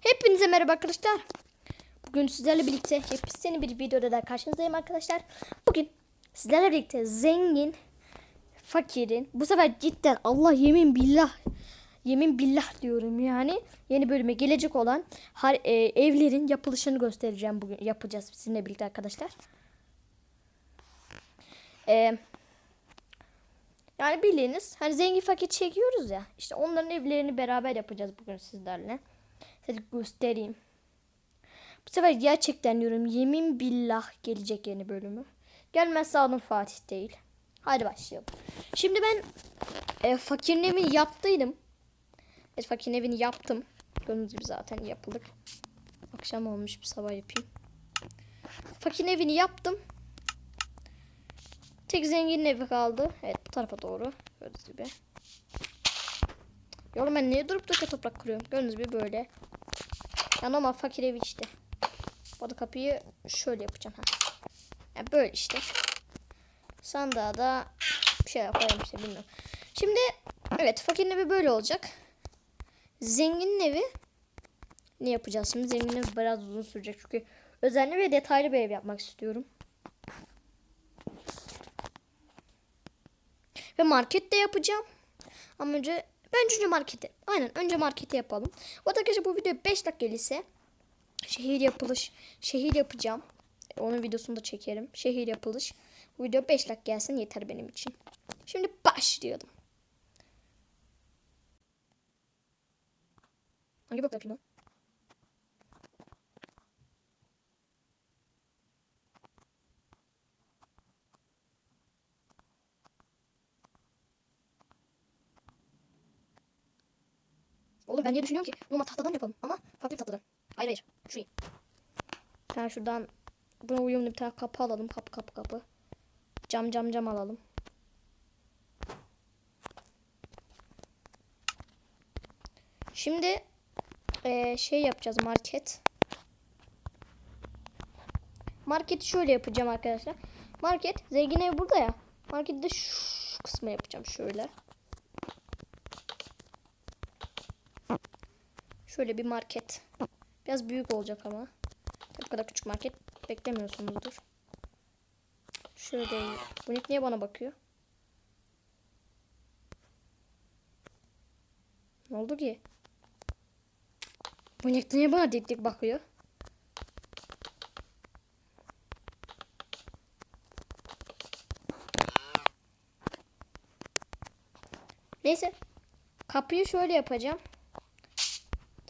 Hepinize merhaba arkadaşlar. Bugün sizlerle birlikte yepyeni bir videoda da karşınızdayım arkadaşlar. Bugün sizlerle birlikte zengin, fakirin, bu sefer cidden Allah yemin billah, yemin billah diyorum yani yeni bölüme gelecek olan har- e, evlerin yapılışını göstereceğim bugün yapacağız sizinle birlikte arkadaşlar. Eee yani bildiğiniz hani zengin fakir çekiyoruz ya. İşte onların evlerini beraber yapacağız bugün sizlerle. Size göstereyim. Bu sefer gerçekten diyorum yemin billah gelecek yeni bölümü. Gelmezse adım Fatih değil. Hadi başlayalım. Şimdi ben e, fakirin evini yaptıydım. Evet fakirin evini yaptım. Gördüğünüz gibi zaten yapıldık. Akşam olmuş bir sabah yapayım. Fakirin evini yaptım. Tek zenginin evi kaldı. Evet bu tarafa doğru. Gördüğünüz gibi. Yorum ben niye durup dururken toprak kuruyorum? Gördüğünüz gibi böyle. Ya normal fakir evi işte. Bu arada kapıyı şöyle yapacağım. Ha. Yani böyle işte. Sandığa da bir şey koyalım işte bilmiyorum. Şimdi evet fakirin evi böyle olacak. Zenginin evi ne yapacağız şimdi? Zenginin evi biraz uzun sürecek çünkü özenli ve detaylı bir ev yapmak istiyorum. Ve market de yapacağım. Ama önce ben önce marketi. Aynen önce marketi yapalım. O da bu video 5 dakika gelirse şehir yapılış şehir yapacağım. E, Onun videosunu da çekerim. Şehir yapılış. Bu video 5 dakika gelsin yeter benim için. Şimdi başlayalım. Hangi bak yapayım ben niye düşünüyorum ki? Normal tahtadan yapalım ama farklı bir tahtadan. Hayır hayır. Şu iyi. Tane şuradan buna uyumlu bir tane kapı alalım. Kapı kapı kapı. Cam cam cam alalım. Şimdi eee, şey yapacağız market. Marketi şöyle yapacağım arkadaşlar. Market zengin ev burada ya. Marketi de şu kısmı yapacağım şöyle. Şöyle bir market. Biraz büyük olacak ama. Bu kadar küçük market beklemiyorsunuzdur. Şöyle. Bu Nick niye bana bakıyor? Ne oldu ki? Bu Nick niye bana dik dik bakıyor? Neyse. Kapıyı şöyle yapacağım.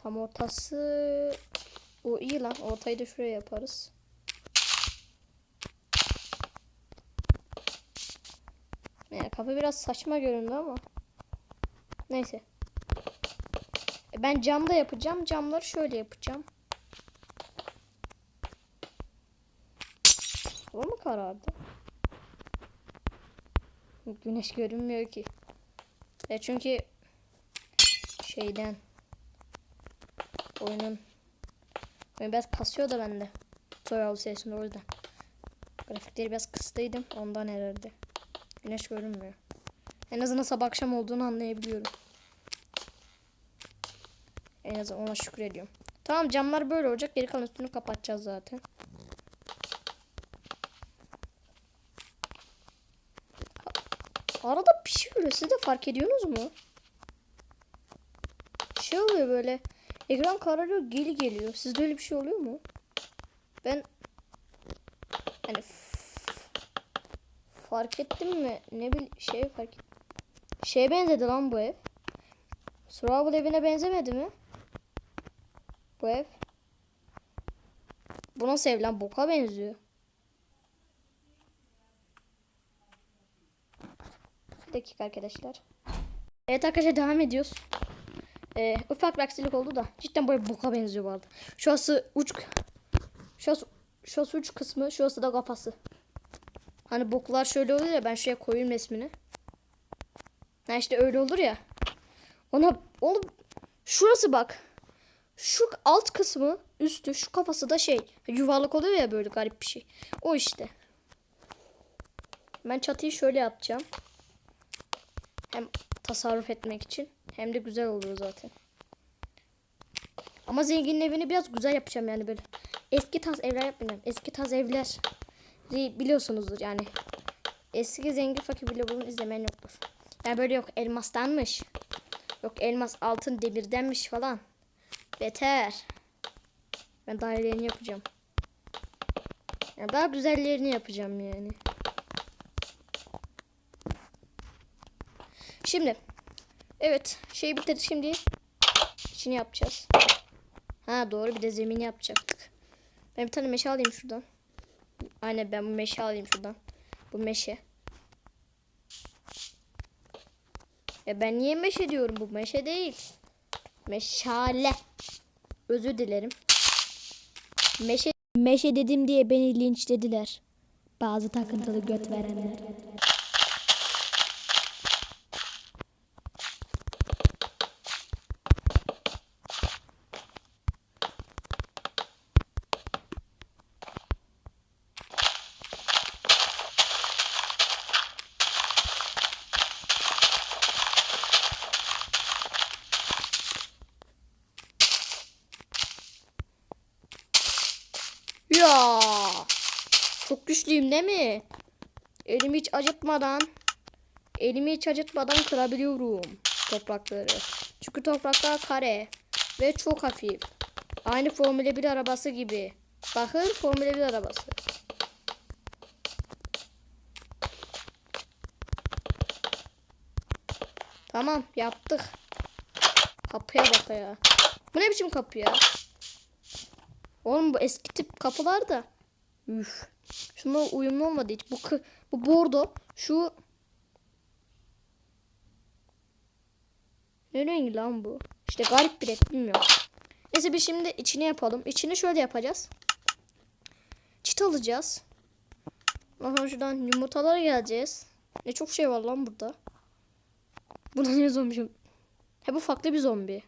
Tam ortası o iyi lan. Ortayı da şuraya yaparız. Yani kapı biraz saçma göründü ama. Neyse. E, Ben camda yapacağım. Camları şöyle yapacağım. Hava mı karardı? Güneş görünmüyor ki. E çünkü şeyden oyunun oyun biraz kasıyor da bende. Tutorial sesinde o yüzden. Grafikleri biraz kıstıydım ondan herhalde. Güneş görünmüyor. En azından sabah akşam olduğunu anlayabiliyorum. En azından ona şükrediyorum. Tamam camlar böyle olacak. Geri kalan üstünü kapatacağız zaten. Arada oluyor. Siz de fark ediyorsunuz mu? Şey oluyor böyle. Ekran kararıyor geri geliyor. Sizde öyle bir şey oluyor mu? Ben hani fark ettim mi? Ne bil şey fark et. Şeye benzedi lan bu ev. Survival evine benzemedi mi? Bu ev. Bu nasıl ev lan? Boka benziyor. Bir dakika arkadaşlar. Evet arkadaşlar devam ediyoruz. Ee, ufak bir aksilik oldu da cidden böyle boka benziyor bu arada. Şurası uç şurası, şurası uç kısmı şurası da kafası. Hani boklar şöyle oluyor ya ben şuraya koyayım resmini. Ha işte öyle olur ya. Ona oğlum şurası bak. Şu alt kısmı üstü şu kafası da şey yuvarlak oluyor ya böyle garip bir şey. O işte. Ben çatıyı şöyle yapacağım. Hem tasarruf etmek için hem de güzel oluyor zaten. Ama zenginin evini biraz güzel yapacağım yani böyle. Eski tarz evler yapmayacağım. Eski tarz evler biliyorsunuzdur yani. Eski zengin fakir bile bunu izlemeyen yoktur. Yani böyle yok elmastanmış. Yok elmas altın demirdenmiş falan. Beter. Ben daha iyilerini yapacağım. Yani daha güzellerini yapacağım yani. Şimdi. Evet. Şeyi bitirdik şimdi. İçini yapacağız. Ha doğru bir de zemini yapacaktık. Ben bir tane meşe alayım şuradan. Aynen ben bu meşe alayım şuradan. Bu meşe. Ya ben niye meşe diyorum? Bu meşe değil. Meşale. Özür dilerim. Meşe Meşe dedim diye beni linçlediler. Bazı takıntılı göt verenler. Ya. Çok güçlüyüm değil mi? Elimi hiç acıtmadan elimi hiç acıtmadan kırabiliyorum toprakları. Çünkü topraklar kare ve çok hafif. Aynı Formula 1 arabası gibi. Bakın Formula 1 arabası. Tamam yaptık. Kapıya bak ya. Bu ne biçim kapı ya? Oğlum bu eski tip kapılar da. Üf. Şunlar uyumlu olmadı hiç. Bu kı- bu bordo. Şu Ne rengi lan bu? İşte garip bir renk bilmiyorum. Neyse biz şimdi içini yapalım. İçini şöyle yapacağız. Çit alacağız. Ondan şuradan yumurtalara geleceğiz. Ne çok şey var lan burada. Buna ne zombi? He bu farklı bir zombi.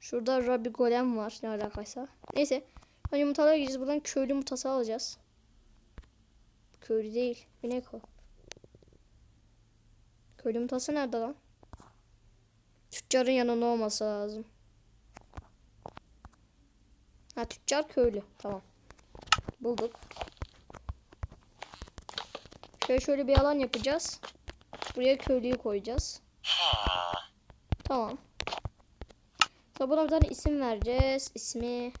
Şurada Rabbi Golem var ne alakaysa. Neyse. Hani yumurtalara gideceğiz. Buradan köylü yumurtası alacağız. Köylü değil. Binek o. Köylü yumurtası nerede lan? Tüccarın yanında olması lazım. Ha tüccar köylü. Tamam. Bulduk. Şöyle şöyle bir alan yapacağız. Buraya köylüyü koyacağız. Tamam. Sonra buna bir tane isim vereceğiz. İsmi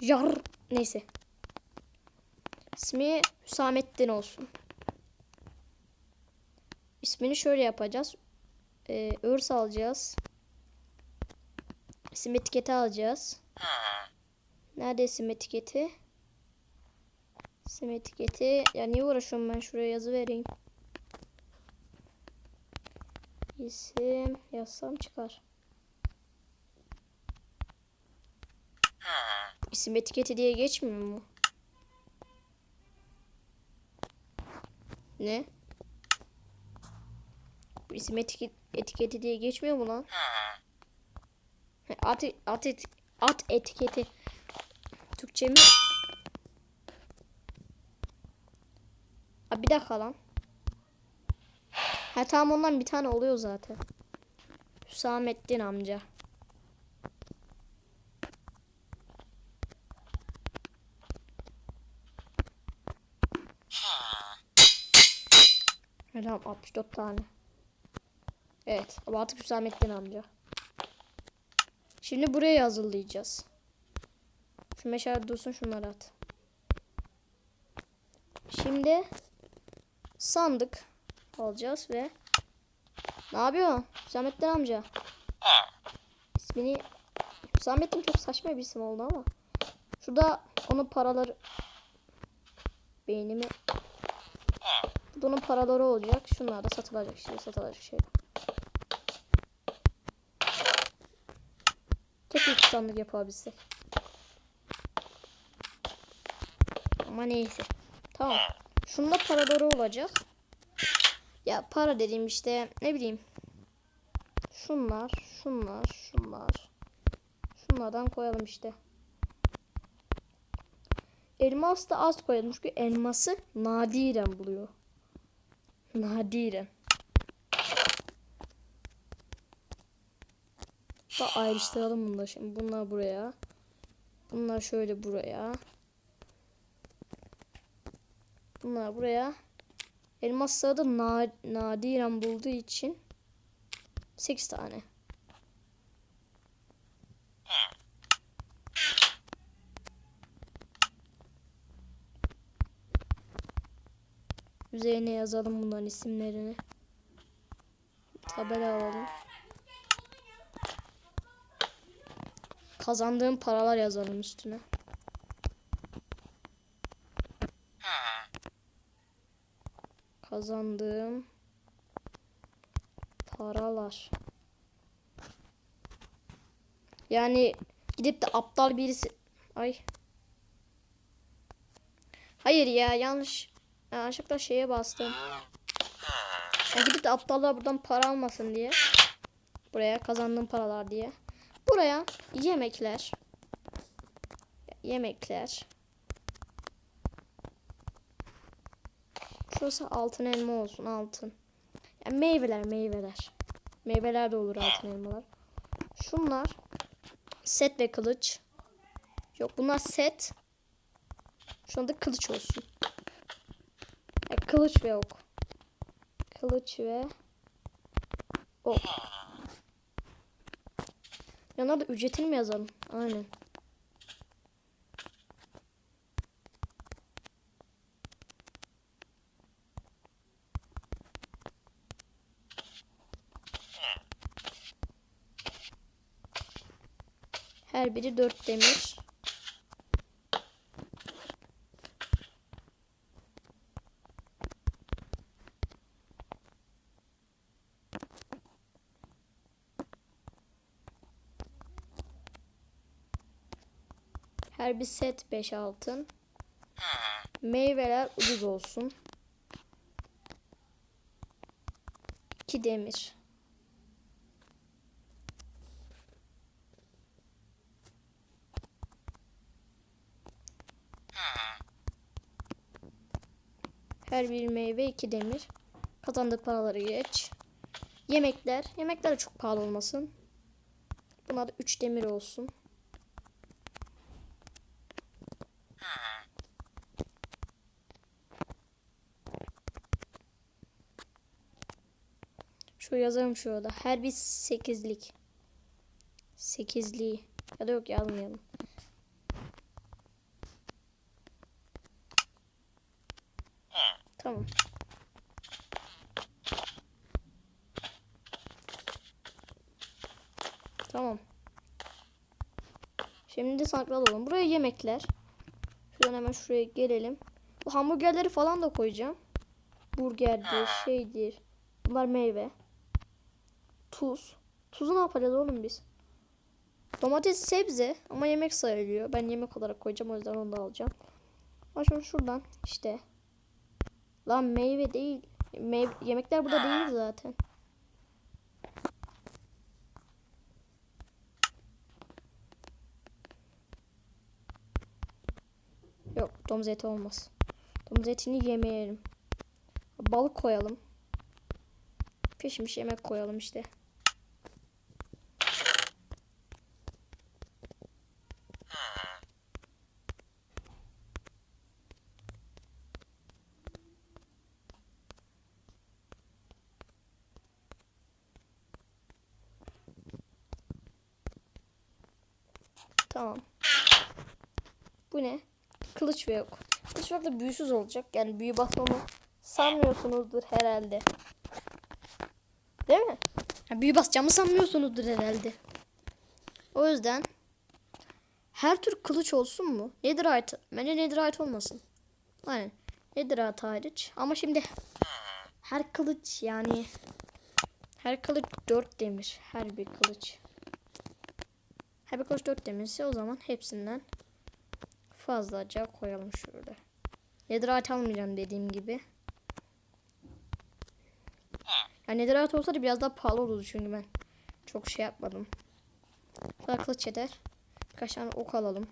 Yar neyse. İsmi Hüsamettin olsun. İsmini şöyle yapacağız. Ee, örs alacağız. İsim etiketi alacağız. Nerede isim etiketi? İsim etiketi. Ya niye uğraşıyorum ben şuraya yazı vereyim. İsim yazsam çıkar. İsim etiketi diye geçmiyor mu? Ne? Bu isim etiket, etiketi diye geçmiyor mu lan? At, at, et, at etiketi. Türkçe mi? Ha, bir dakika lan. Ha tamam ondan bir tane oluyor zaten. Hüsamettin amca. Ha, Tamam 64 tane. Evet ama artık Hüsamettin amca. Şimdi buraya hazırlayacağız. Şu meşale dursun şunları at. Şimdi sandık alacağız ve ne yapıyor Hüsamettin amca? İsmini Hüsamettin çok saçma bir isim oldu ama. Şurada onun paraları beynimi Burada onun paraları olacak. Şunlar da satılacak şey, satılacak şey. Keşke iki sandık yapabilsek. Ama neyse. Tamam. Şunda paraları olacak. Ya para dediğim işte ne bileyim. Şunlar, şunlar, şunlar. Şunlardan koyalım işte. Elmas da az koyalım çünkü elması nadiren buluyor. Nadiren. Da ayrıştıralım bunları şimdi. Bunlar buraya. Bunlar şöyle buraya. Bunlar buraya. Elmasları da na nadiren bulduğu için 8 tane. Üzerine yazalım bunların isimlerini. Tabela alalım. Kazandığım paralar yazalım üstüne. Kazandığım paralar. Yani gidip de aptal birisi ay Hayır ya yanlış yanlışlıkla şeye bastım. Ya gidip de aptallar buradan para almasın diye. Buraya kazandığım paralar diye. Buraya yemekler. Yemekler. Şurası altın elma olsun altın. Yani meyveler meyveler. Meyveler de olur altın elmalar. Şunlar set ve kılıç. Yok bunlar set. Şu anda kılıç olsun. Kılıç ve ok. Kılıç ve ok. Yanına da ücretini mi yazalım? Aynen. Her biri dört demir. Her bir set 5 altın. Meyveler ucuz olsun. 2 demir. Her bir meyve 2 demir. Kazandık paraları geç. Yemekler. Yemekler de çok pahalı olmasın. Buna da 3 demir olsun. Şu yazalım şurada. Her bir sekizlik. Sekizliği. Ya da yok yazmayalım. Tamam. Tamam. Şimdi saklayalım. Buraya yemekler. Şuradan hemen şuraya gelelim. Bu hamburgerleri falan da koyacağım. Burgerdir, şeydir. Bunlar meyve. Tuz. Tuzu ne yapacağız oğlum biz? Domates sebze ama yemek sayılıyor. Ben yemek olarak koyacağım o yüzden onu da alacağım. Şimdi şuradan işte. Lan meyve değil. Meyve, yemekler burada değil zaten. Yok domuz eti olmaz. Domuz etini yemeyelim. Balık koyalım. Pişmiş yemek koyalım işte. Tamam. Bu ne? Kılıç ve yok. Kılıç ve yok da büyüsüz olacak. Yani büyü basmamı sanmıyorsunuzdur herhalde. Değil mi? Ya büyü basacağımı sanmıyorsunuzdur herhalde. O yüzden her tür kılıç olsun mu? Netherite. Bence Netherite olmasın. Aynen. Netherite hariç. Ama şimdi her kılıç yani her kılıç 4 demir. Her bir kılıç. Kılıç 4 demirse o zaman hepsinden fazlaca koyalım şurada. Netherite almayacağım dediğim gibi. Yani Netherite olsa da biraz daha pahalı olurdu çünkü ben çok şey yapmadım. Daha kılıç yeter. Birkaç tane ok alalım.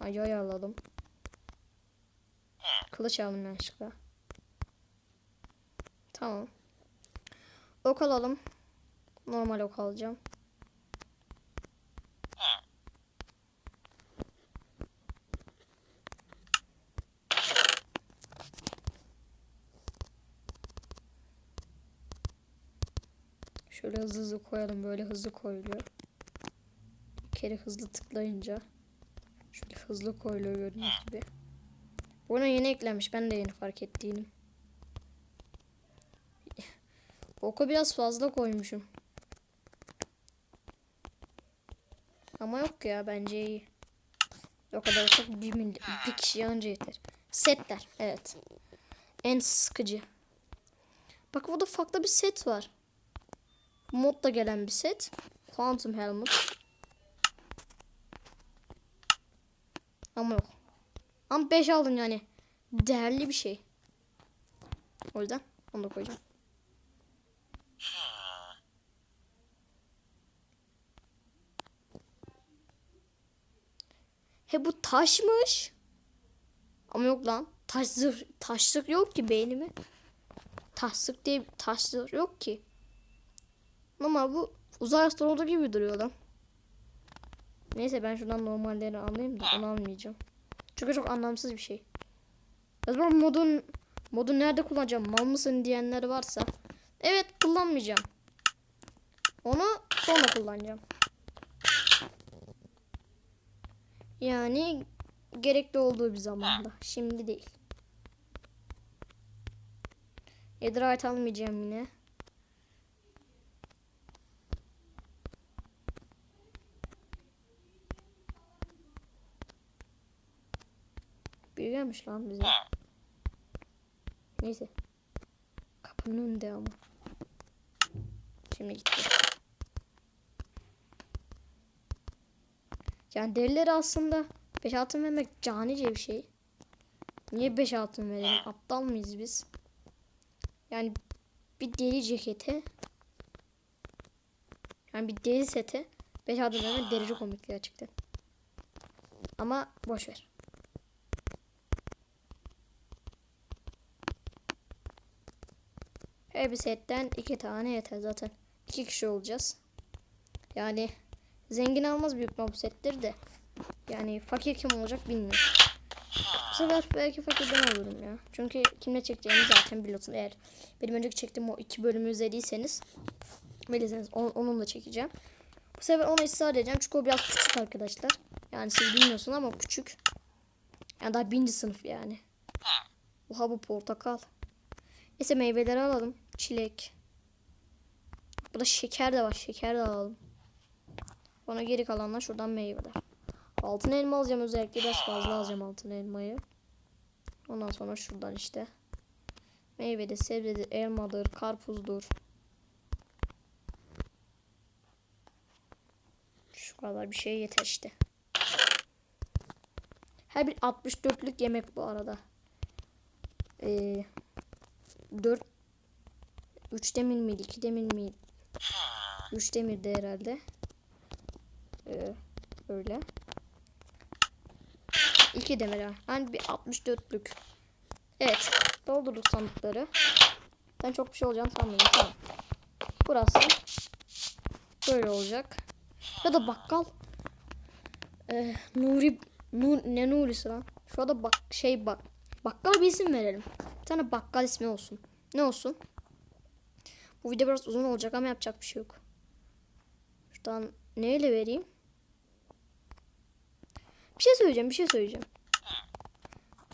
Ay yay alalım. Kılıç aldım yanlışlıkla. Tamam. Ok alalım. Normal ok alacağım. Şöyle hızlı hızlı koyalım. Böyle hızlı koyuluyor. Bir kere hızlı tıklayınca. Şöyle hızlı koyuluyor gördüğünüz gibi. Buna yeni eklenmiş. Ben de yeni fark ettiydim. Oku biraz fazla koymuşum. Ama yok ya bence iyi. O kadar çok bir, mil- bir kişi anca yeter. Setler evet. En sıkıcı. Bak burada farklı bir set var. Modda gelen bir set. Quantum Helmet. Ama yok. Ama 5 aldın yani. Değerli bir şey. O yüzden onu da koyacağım. He bu taşmış. Ama yok lan. Taş zırh, taşlık yok ki beynimi. Taşlık diye taşlık yok ki. Ama bu uzay astronotu gibi duruyor lan. Neyse ben şuradan normallerini alayım da onu almayacağım. Çünkü çok anlamsız bir şey. Acaba modun modu nerede kullanacağım? Mal mısın diyenler varsa. Evet kullanmayacağım. Onu sonra kullanacağım. Yani gerekli olduğu bir zamanda. Şimdi değil. Edrite almayacağım yine. Büyüyormuş lan bize. Neyse. Kapının önünde ama. Şimdi gitti. Yani derileri aslında 5 altın vermek canice bir şey. Niye 5 altın verelim? Aptal mıyız biz? Yani bir deri cekete yani bir deri sete 5 altın vermek derici komik gerçekten. Ama boş ver. Her bir setten iki tane yeter zaten. İki kişi olacağız. Yani zengin almaz büyük bu setleri de. Yani fakir kim olacak bilmiyorum. Bu sefer belki fakir ben ya. Çünkü kimle çekeceğimi zaten biliyorsun. Eğer benim önceki çektiğim o iki bölümü izlediyseniz bilirseniz on- onun da çekeceğim. Bu sefer ona ısrar edeceğim. Çünkü o biraz küçük arkadaşlar. Yani siz bilmiyorsunuz ama küçük. Yani daha birinci sınıf yani. Oha bu portakal. Neyse meyveleri alalım. Çilek. Burada şeker de var. Şeker de alalım. Bana geri kalanlar şuradan meyveler. Altın elma alacağım özellikle. Biraz fazla alacağım altın elmayı. Ondan sonra şuradan işte. Meyvede, sebzedir, elmadır, karpuzdur. Şu kadar bir şey yeter işte. Her bir 64'lük yemek bu arada. Ee, 4 3 demir miydi? 2 demir miydi? 3 demirdi herhalde. Ee, öyle. 2 demir ha. Yani bir 64'lük. Evet. Doldurduk sandıkları. Ben çok bir şey olacağını sanmıyorum. Tamam. Burası. Böyle olacak. Ya da bakkal. Ee, Nuri Nur, ne Nuri'si lan? Şurada bak şey bak. Bakkal bir isim verelim. Bir tane bakkal ismi olsun. Ne olsun? Bu video biraz uzun olacak ama yapacak bir şey yok. Şuradan neyle vereyim? Bir şey söyleyeceğim, bir şey söyleyeceğim.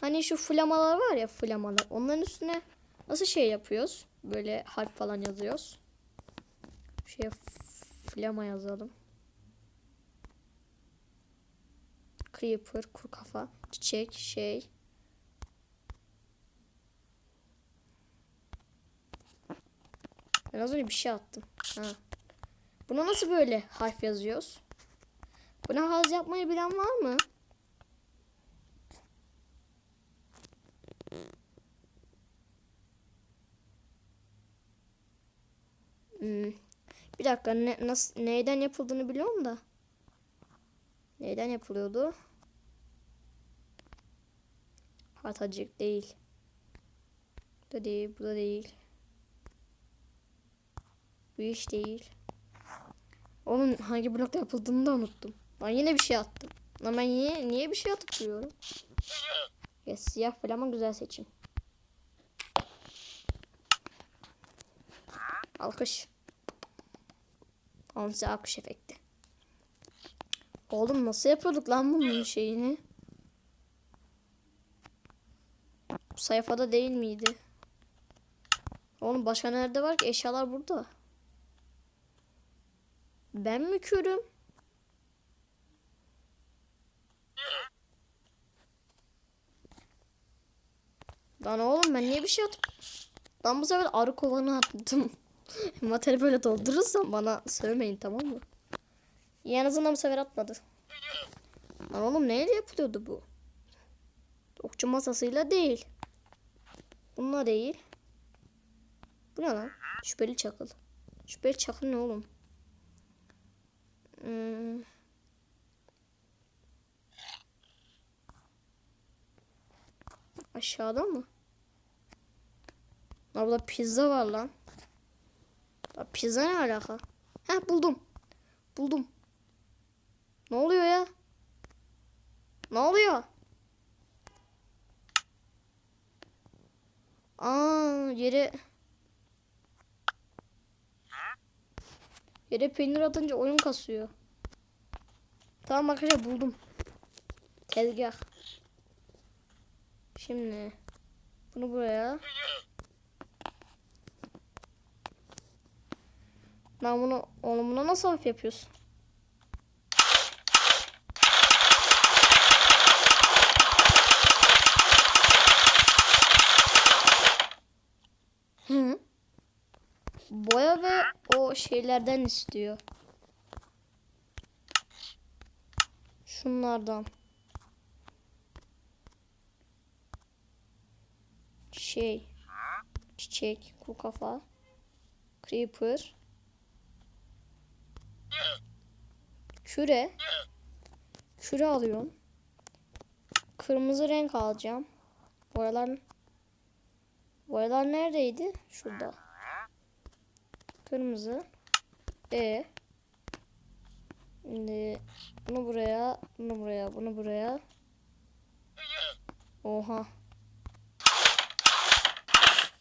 Hani şu flamalar var ya flamalar. Onların üstüne nasıl şey yapıyoruz? Böyle harf falan yazıyoruz. Şuraya flama yazalım. Creeper, kuru kafa, çiçek, şey. Ben az önce bir şey attım. Ha. Buna nasıl böyle harf yazıyoruz? Buna haz yapmayı bilen var mı? Hmm. Bir dakika ne, nasıl neyden yapıldığını biliyorum da. Neyden yapılıyordu? Hatacık değil. Bu da değil, bu da değil. Bu iş değil. Onun hangi blokta yapıldığını da unuttum. Ben yine bir şey attım. Ama ben niye, niye bir şey atıp duruyorum? Ya siyah falan güzel seçim. Alkış. Tamam size akış efekti. Oğlum nasıl yapıyorduk lan bunun şeyini? Bu sayfada değil miydi? Oğlum başka nerede var ki? Eşyalar burada. Ben mi körüm? Lan oğlum ben niye bir şey atıp... Lan bu sefer arı kovanı attım. Materyali böyle doldurursam bana sövmeyin tamam mı? En azından bu sefer atmadı. Lan oğlum neyle yapılıyordu bu? Okçu masasıyla değil. Bununla değil. Bu ne lan? Şüpheli çakıl. Şüpheli çakıl ne oğlum? Hmm. Aşağıda mı? Burada pizza var lan. Ya pizza ne alaka? Heh buldum. Buldum. Ne oluyor ya? Ne oluyor? Aa yere Yere peynir atınca oyun kasıyor. Tamam arkadaşlar buldum. Tezgah. Şimdi bunu buraya. Ben bunu oğlum buna nasıl hafif yapıyorsun? Hı. Boya ve o şeylerden istiyor. Şunlardan. Şey. Çiçek, kuru kafa. Creeper. Küre. Küre alıyorum. Kırmızı renk alacağım. Boyalar Boyalar neredeydi? Şurada. Kırmızı. E. Şimdi bunu buraya, bunu buraya, bunu buraya. Oha.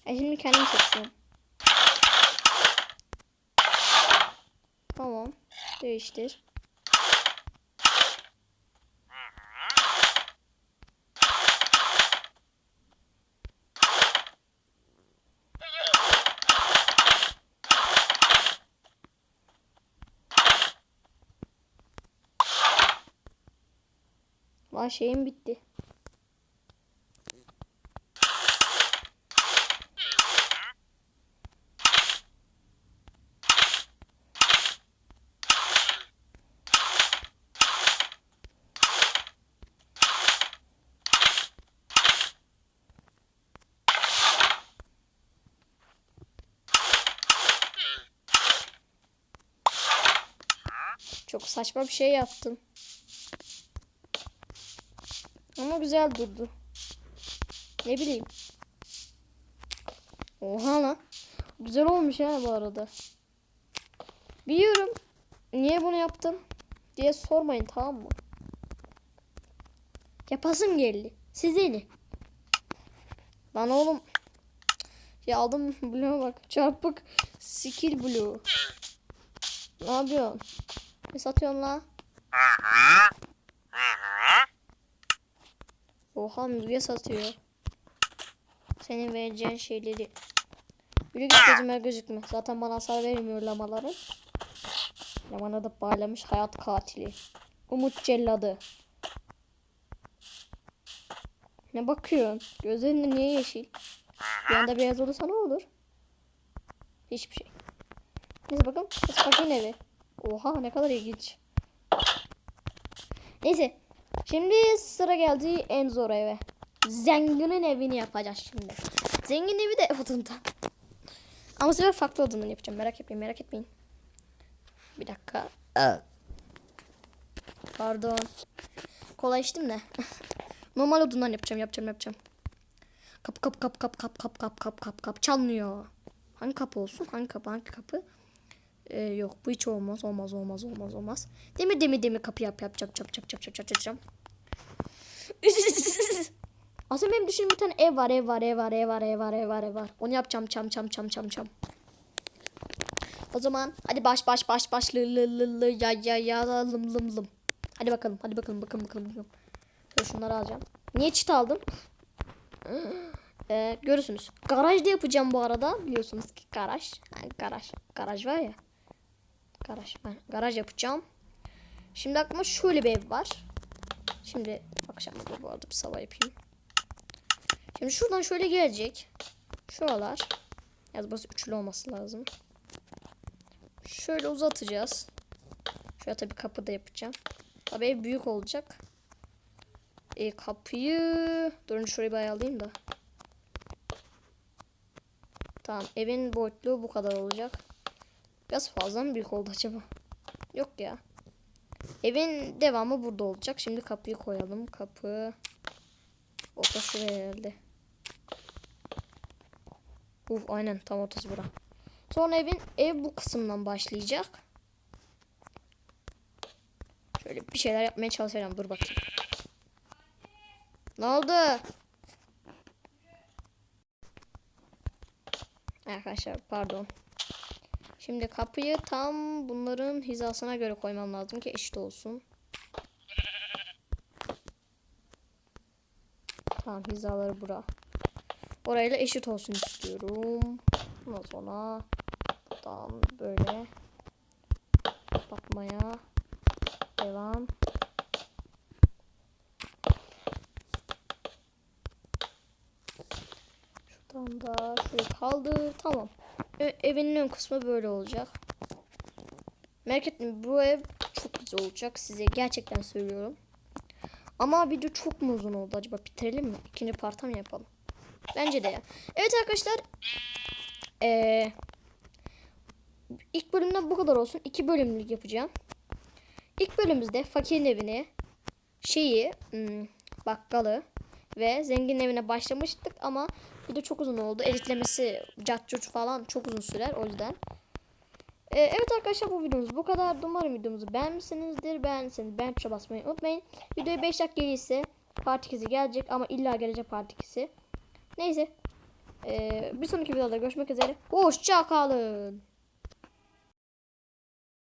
E şimdi kendim seçiyorum. Tamam. Değiştir. Şeyim bitti. Çok saçma bir şey yaptım. Ama güzel durdu. Ne bileyim. Oha lan. Güzel olmuş ha bu arada. Biliyorum. Niye bunu yaptım diye sormayın tamam mı? Yapasım geldi. Size ne? Lan oğlum. Ya aldım bloğa bak. Çarpık skill blue. Ne yapıyorsun? Ne satıyorsun la? Oha müge satıyor. Senin vereceğin şeyleri. Yürü git gözüme gözükme. Zaten bana hasar vermiyor lamaları. Lamana da bağlamış hayat katili. Umut celladı. Ne bakıyorsun? Gözlerinde niye yeşil? Bir anda beyaz olursa ne olur? Hiçbir şey. Neyse bakalım. Fakir evi. Oha ne kadar ilginç. Neyse. Şimdi sıra geldi en zor eve. Zenginin evini yapacağız şimdi. Zengin evi de odundan. Ama sefer farklı odundan yapacağım. Merak etmeyin merak etmeyin. Bir dakika. Pardon. Kolay içtim de. Normal odundan yapacağım yapacağım yapacağım. Kapı kapı kapı kapı kapı kapı kapı kapı kapı kapı çalmıyor. Hangi kapı olsun? Hangi kapı? Hangi kapı? Ee, yok bu hiç olmaz olmaz olmaz olmaz olmaz. Demir demir demir kapı yap yap yap yap yap yap yap yap yap. Aslında benim düşündüğüm bir tane ev var ev var ev var ev var ev var ev var ev var. Onu yapacağım çam çam çam çam çam. O zaman hadi baş baş baş baş lı lı lı lı ya ya ya lım lım lım. Hadi bakalım hadi bakalım bakalım bakalım. bakalım. Şöyle şunları alacağım. Niye çit aldım? Ee, görürsünüz. Garajda yapacağım bu arada. Biliyorsunuz ki garaj. Yani garaj. Garaj var ya. Garaj. Ben garaj yapacağım. Şimdi aklıma şöyle bir ev var. Şimdi akşam bu arada bir sabah yapayım. Şimdi şuradan şöyle gelecek. Şuralar. Ya burası üçlü olması lazım. Şöyle uzatacağız. Şuraya tabii kapı da yapacağım. Tabii ev büyük olacak. E, kapıyı... Durun şurayı bir ayarlayayım da. Tamam evin boyutluğu bu kadar olacak. Biraz fazla mı büyük oldu acaba? Yok ya. Evin devamı burada olacak. Şimdi kapıyı koyalım. Kapı. Orta şuraya herhalde. Uf aynen tam ortası bura. Sonra evin ev bu kısımdan başlayacak. Şöyle bir şeyler yapmaya çalışacağım. Dur bakayım. Ne oldu? Arkadaşlar pardon. Şimdi kapıyı tam bunların hizasına göre koymam lazım ki eşit olsun. Tamam hizaları bura. Orayla eşit olsun istiyorum. Ondan sonra tam böyle kapatmaya devam. Şuradan da şöyle kaldı. Tamam. E- evinin ön kısmı böyle olacak. Merak etmeyin bu ev çok güzel olacak. Size gerçekten söylüyorum. Ama video çok mu uzun oldu acaba? Bitirelim mi? İkinci parta mı yapalım? Bence de ya. Evet arkadaşlar. Ee, ilk bölümden bu kadar olsun. İki bölümlük yapacağım. İlk bölümümüzde fakirin evini, şeyi, hmm, bakkalı ve zengin evine başlamıştık ama video çok uzun oldu. Editlemesi, cat falan çok uzun sürer o yüzden. Ee, evet arkadaşlar bu videomuz bu kadar. Umarım videomuzu beğenmişsinizdir. Beğendiyseniz beğen tuşuna basmayı unutmayın. Videoya 5 dakika gelirse part 2'si gelecek ama illa gelecek part 2'si. Neyse. Ee, bir sonraki videoda görüşmek üzere. Hoşça kalın.